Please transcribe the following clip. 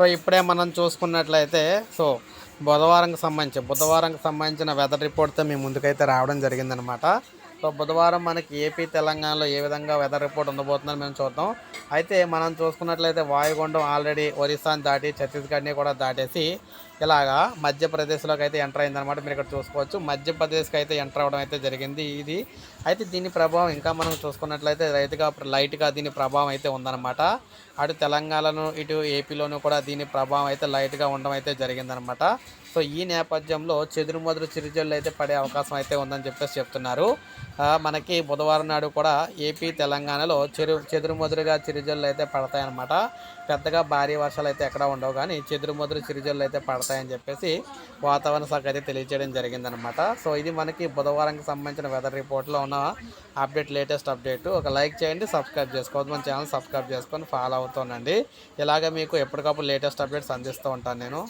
So ఇప్పుడే మనం చూసుకున్నట్లయితే సో బుధవారంకి సంబంధించి బుధవారంకి సంబంధించిన వెదర్ రిపోర్ట్తో మీ ముందుకైతే రావడం జరిగిందనమాట. సో బుధవారం మనకి ఏపీ తెలంగాణలో ఏ విధంగా వెదర్ రిపోర్ట్ ఉండబోతుందని మేము చూద్దాం. అయితే మనం చూసుకున్నట్లయితే వాయుగుండం ఆల్రెడీ ఒరిస్సాని దాటి ఛత్తీస్గఢ్ని కూడా దాటేసి ఇలాగా మధ్యప్రదేశ్లోకి అయితే ఎంటర్ అయిందనమాట మీరు ఇక్కడ చూసుకోవచ్చు. మధ్యప్రదేశ్కి అయితే ఎంటర్ అవ్వడం అయితే జరిగింది. ఇది అయితే దీని ప్రభావం ఇంకా మనం చూసుకున్నట్లయితే రైతుగా లైట్గా దీని ప్రభావం అయితే ఉందన్నమాట. అటు తెలంగాణలో ఇటు ఏపీలోనూ కూడా దీని ప్రభావం అయితే లైట్గా ఉండడం అయితే జరిగిందనమాట సో ఈ నేపథ్యంలో చెదురుమదురు చిరుజల్లు అయితే పడే అవకాశం అయితే ఉందని చెప్పేసి చెప్తున్నారు. మనకి బుధవారం నాడు కూడా ఏపీ తెలంగాణలో చెరు చెదురుమదురుగా చిరుజల్లు అయితే పడతాయన్నమాట. పెద్దగా భారీ వర్షాలు అయితే ఎక్కడ ఉండవు కానీ చెదురుమదురు చిరుజల్లు అయితే పడతాయని చెప్పేసి వాతావరణ శాఖ అయితే తెలియజేయడం జరిగిందనమాట సో ఇది మనకి బుధవారంకి సంబంధించిన వెదర్ రిపోర్ట్లో ఉన్న అప్డేట్ లేటెస్ట్ అప్డేట్ ఒక లైక్ చేయండి సబ్స్క్రైబ్ చేసుకోవద్దు. మన ఛానల్ సబ్స్క్రైబ్ చేసుకొని ఫాలో అవుతానండి ఇలాగ మీకు ఎప్పటికప్పుడు లేటెస్ట్ అప్డేట్స్ అందిస్తూ ఉంటాను నేను.